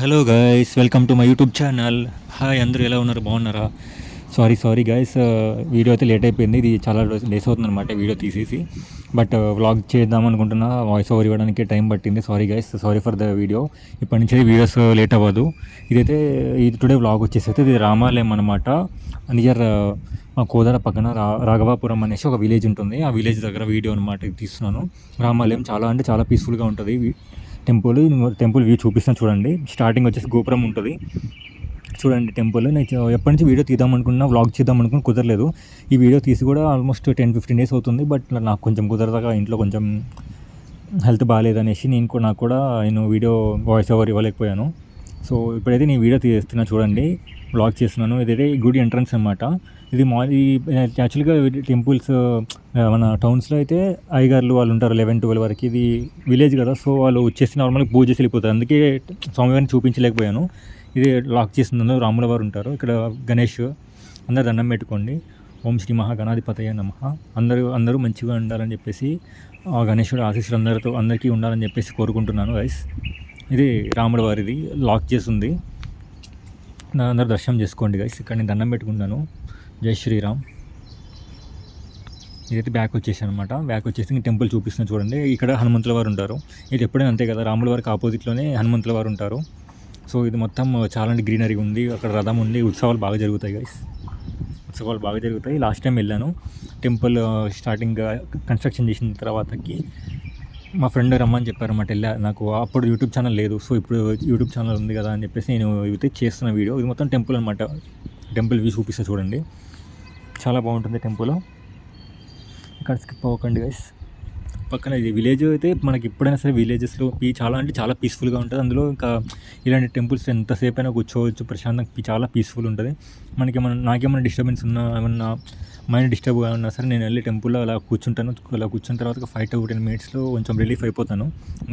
Hello guys welcome to my YouTube channel hi అందరూ ఎలా ఉన్నారు? బాగున్నారా? సారీ సారీ గైస్ వీడియో అయితే లేట్ అయిపోయింది. ఇది చాలా డేస్ అవుతుంది అనమాట వీడియో తీసేసి. బట్ వ్లాగ్ uh, చేద్దాం అనుకుంటున్నా. వాయిస్ ఓవర్ ఇవ్వడానికి టైం పట్టింది. Sorry guys sorry for the video ఇప్పటి నుంచి వీడియోస్ లేట్ అవ్వదు. ఇదైతే ఇది టుడే వ్లాగ్ వచ్చేసి అయితే ఇది రామాలయం అనమాట నియర్ uh, మా కోదాడ పక్కన రా రాఘవాపురం అనేసి ఒక విలేజ్ ఉంటుంది. ఆ విలేజ్ దగ్గర వీడియో అనమాట తీస్తున్నాను. రామాలయం చాలా అంటే చాలా పీస్ఫుల్గా ఉంటుంది. టెంపుల్ టెంపుల్ వ్యూ చూపిస్తాను చూడండి. స్టార్టింగ్ వచ్చేసి గోపురం ఉంటుంది. చూడండి టెంపుల్. నేను ఎప్పటి నుంచి వీడియో తీద్దాం అనుకున్నా వ్లాగ్ చేద్దాం అనుకుని కుదరలేదు. ఈ వీడియో తీసి కూడా ఆల్మోస్ట్ టెన్ ఫిఫ్టీన్ డేస్ అవుతుంది. బట్ నాకు కొంచెం కుదరదగా ఇంట్లో కొంచెం హెల్త్ బాగాలేదనేసి నేను కూడా నాకు కూడా నేను వీడియో వాయిస్ ఓవర్ ఇవ్వలేకపోయాను. సో ఇప్పుడైతే నేను వీడియో తీస్తున్నా చూడండి బ్లాగ్ చేస్తున్నాను. ఇదైతే గుడి ఎంట్రన్స్ అనమాట ఇది మా యాక్చువల్గా టెంపుల్స్ మన టౌన్స్లో అయితే అయ్యగారులు వాళ్ళు ఉంటారు లెవెన్ ట్వెల్వ్ వరకు. ఇది విలేజ్ కదా సో వాళ్ళు వచ్చేసి నార్మల్గా పూజ చేసి వెళ్ళిపోతారు. అందుకే స్వామివారిని చూపించలేకపోయాను. ఇది లాక్ చేసింది రాముల వారు ఉంటారు. ఇక్కడ గణేష్ అందరు దండం పెట్టుకోండి. ఓం శ్రీ మహాగణాధిపతయ నమ. అందరూ అందరూ మంచిగా ఉండాలని చెప్పేసి ఆ గణేశుడు ఆశీస్సులు అందరితో అందరికీ ఉండాలని చెప్పేసి కోరుకుంటున్నాను గైస్ ఇది రాముడి వారిది. లాక్ చేసి ఉంది నా అందరు దర్శనం చేసుకోండి గైస్ ఇక్కడ నేను దండం పెట్టుకుంటాను జై శ్రీరామ్. ఇదైతే బ్యాక్ వచ్చేసాను అనమాట బ్యాక్ వచ్చేసి ఇంక టెంపుల్ చూపిస్తున్నా చూడండి. ఇక్కడ హనుమంతుల వారు ఉంటారు. ఇది ఎప్పుడైనా అంతే కదా రాముల వారికి ఆపోజిట్లోనే హనుమంతుల వారు ఉంటారు. సో ఇది మొత్తం చాలా గ్రీనరీ ఉంది. అక్కడ రథం ఉంది. ఉత్సవాలు బాగా జరుగుతాయి గైస్ ఉత్సవాలు బాగా జరుగుతాయి. లాస్ట్ టైం వెళ్ళాను. టెంపుల్ స్టార్టింగ్ కన్స్ట్రక్షన్ చేసిన తర్వాతకి మా ఫ్రెండ్ రమ్మని చెప్పారన్నమాట వెళ్ళా నాకు అప్పుడు యూట్యూబ్ ఛానల్ లేదు సో ఇప్పుడు యూట్యూబ్ ఛానల్ ఉంది కదా అని చెప్పేసి నేను అయితే చేస్తున్న వీడియో. ఇది మొత్తం టెంపుల్ అనమాట టెంపుల్ వ్యూ చూపిస్తా చూడండి. చాలా బాగుంటుంది టెంపుల్. ఇక్కడ స్కిప్ అవ్వకండి గైస్ పక్కన ఇది విలేజ్ అయితే మనకి ఎప్పుడైనా సరే విలేజెస్లో పీ చాలా అంటే చాలా పీస్ఫుల్గా ఉంటుంది. అందులో ఇంకా ఇలాంటి టెంపుల్స్ ఎంతసేపు అయినా కూర్చోవచ్చు ప్రశాంతంగా చాలా పీస్ఫుల్ ఉంటుంది. మనకి ఏమైనా నాకేమైనా డిస్టర్బెన్స్ ఉన్నా ఏమన్నా మైండ్ డిస్టర్బ్ ఉన్నా సరే నేను వెళ్ళి టెంపుల్లో అలా కూర్చుంటాను. అలా కూర్చున్న తర్వాత ఫైవ్ టు టెన్ మినిట్స్లో కొంచెం రిలీఫ్ అయిపోతాను.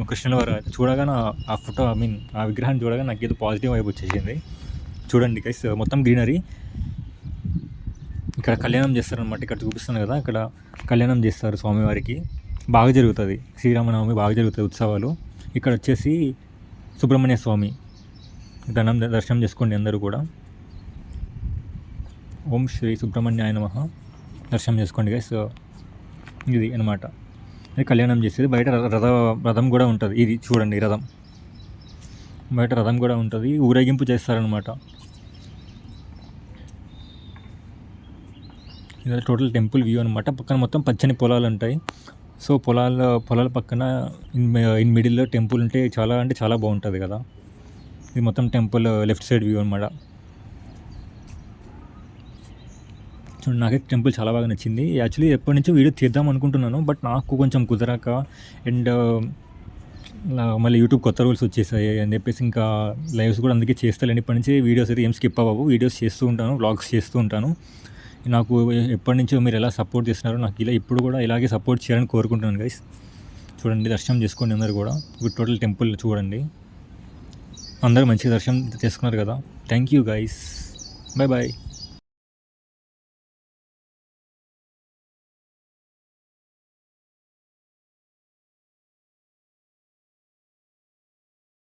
కృష్ణుల వారు చూడగానే ఆ- ఫోటో ఐ మీన్ ఆ విగ్రహాన్ని చూడగా నాకు ఏదో పాజిటివ్ వైపు వచ్చేసింది. చూడండి గైస్ మొత్తం గ్రీనరీ ఇక్కడ కళ్యాణం చేస్తారనమాట ఇక్కడ చూపిస్తున్నాను కదా ఇక్కడ కళ్యాణం చేస్తారు స్వామివారికి. బాగా జరుగుతుంది. శ్రీరామనవమి బాగా జరుగుతుంది ఉత్సవాలు. ఇక్కడ వచ్చేసి సుబ్రహ్మణ్య స్వామి ధనం దర్శనం చేసుకోండి అందరూ కూడా. ఓం శ్రీ సుబ్రహ్మణ్యాయ నమ. దర్శనం చేసుకోండి గైస్ ఇది అనమాట ఇది కళ్యాణం చేసేది. బయట రథ రథం కూడా ఉంటుంది. ఇది చూడండి రథం. బయట రథం కూడా ఉంటుంది. ఊరేగింపు చేస్తారనమాట ఇది టోటల్ టెంపుల్ వ్యూ అనమాట పక్కన మొత్తం పచ్చని పొలాలు ఉంటాయి. సో పొలాల పొలాల పక్కన ఇన్ ఇన్ మిడిల్లో టెంపుల్ ఉంటే చాలా అంటే చాలా బాగుంటుంది కదా. ఇది మొత్తం టెంపుల్ లెఫ్ట్ సైడ్ వ్యూ అనమాట చూడండి నాకైతే టెంపుల్ చాలా బాగా నచ్చింది. యాక్చువల్లీ ఎప్పటి నుంచో వీడియో తీద్దాం అనుకుంటున్నాను బట్ నాకు కొంచెం కుదరక అండ్ మళ్ళీ యూట్యూబ్ కొత్త రూల్స్ వచ్చేసాయి అని చెప్పేసి ఇంకా లైవ్స్ కూడా అందుకే చేస్తాను ఇప్పటి నుంచి వీడియోస్ అయితే ఏం స్కిప్ అవ్వవు. వీడియోస్ చేస్తూ ఉంటాను వ్లాగ్స్ చేస్తూ ఉంటాను. నాకు ఎప్పటి నుంచో మీరు ఎలా సపోర్ట్ చేస్తున్నారో నాకు ఇలా ఇప్పుడు కూడా ఇలాగే సపోర్ట్ చేయాలని కోరుకుంటున్నాను గైస్ చూడండి దర్శనం చేసుకోండి అందరు కూడా. ఇప్పుడు టోటల్ టెంపుల్ చూడండి. అందరూ మంచిగా దర్శనం చేసుకున్నారు కదా. Thank you guys bye bye